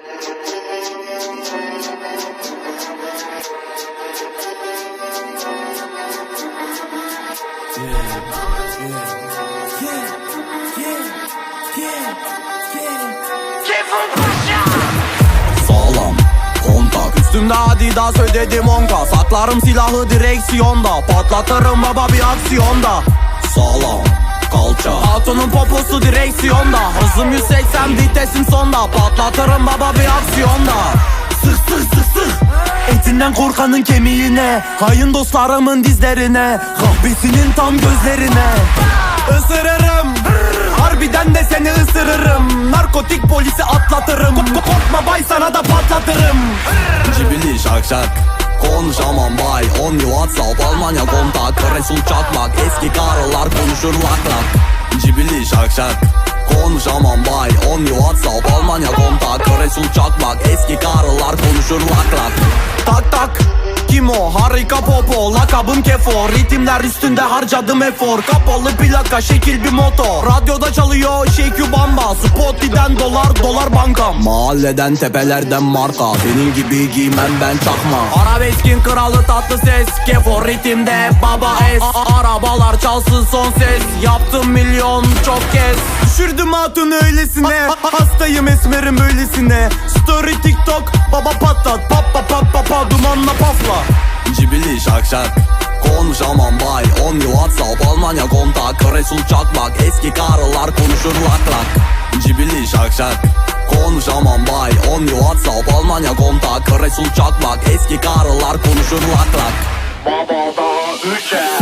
Sağlam kontak. Üstümde adidas ödedim onka Saklarım silahı direksiyonda. Patlatırım baba bir aksiyonda. Sağlam kalça. Hatunun poposu direksiyonda. Hızım 180 vitesim sonda Patlatırım baba bir aksiyonda. Sık sık sık sık. Etinden korkanın kemiğine Hayın dostlarımın dizlerine Kahvesinin tam gözlerine. Isırırım Harbiden de seni ısırırım. Narkotik polisi atlatırım. Kop- Korkma bay sana da patlatırım. Cibili şak şak. Konuşamam bay. On you WhatsApp Almanya kontak Resul çakmak. Eski karılar konuşur lak lak Cibili şak şak Konuşamam bay. On you WhatsApp Almanya kontak. Resul çakmak Eski karılar konuşur lak lak Tak tak. Kim o? Harika popo Lakabım kefo Ritimler üstünde harcadım efor. Kapalı plaka şekil bir motor Radyoda çalıyor Shake Bamba. Spotify'den dolar dolar bankam. Mahalleden tepelerden marka. Senin gibi giymem ben çakma. Arabeskin kralı tatlı ses. Kefo ritimde baba es. Arabalar çalsın son ses. Yaptım milyon çok kez Düşürdüm hatun öylesine. Ha- Hastayım esmerim öylesine Story tiktok baba patlat. Pap pap pap pap pap dumanla pafla Cibili şak şak. Konuşamam bay. On you WhatsApp Almanya kontak Resul çakmak. Eski karılar konuşur lak lak. Cibili şak şak. Konuşamam bay. On you WhatsApp Almanya kontak Resul çakmak. Eski karılar konuşur lak lak. Isırırım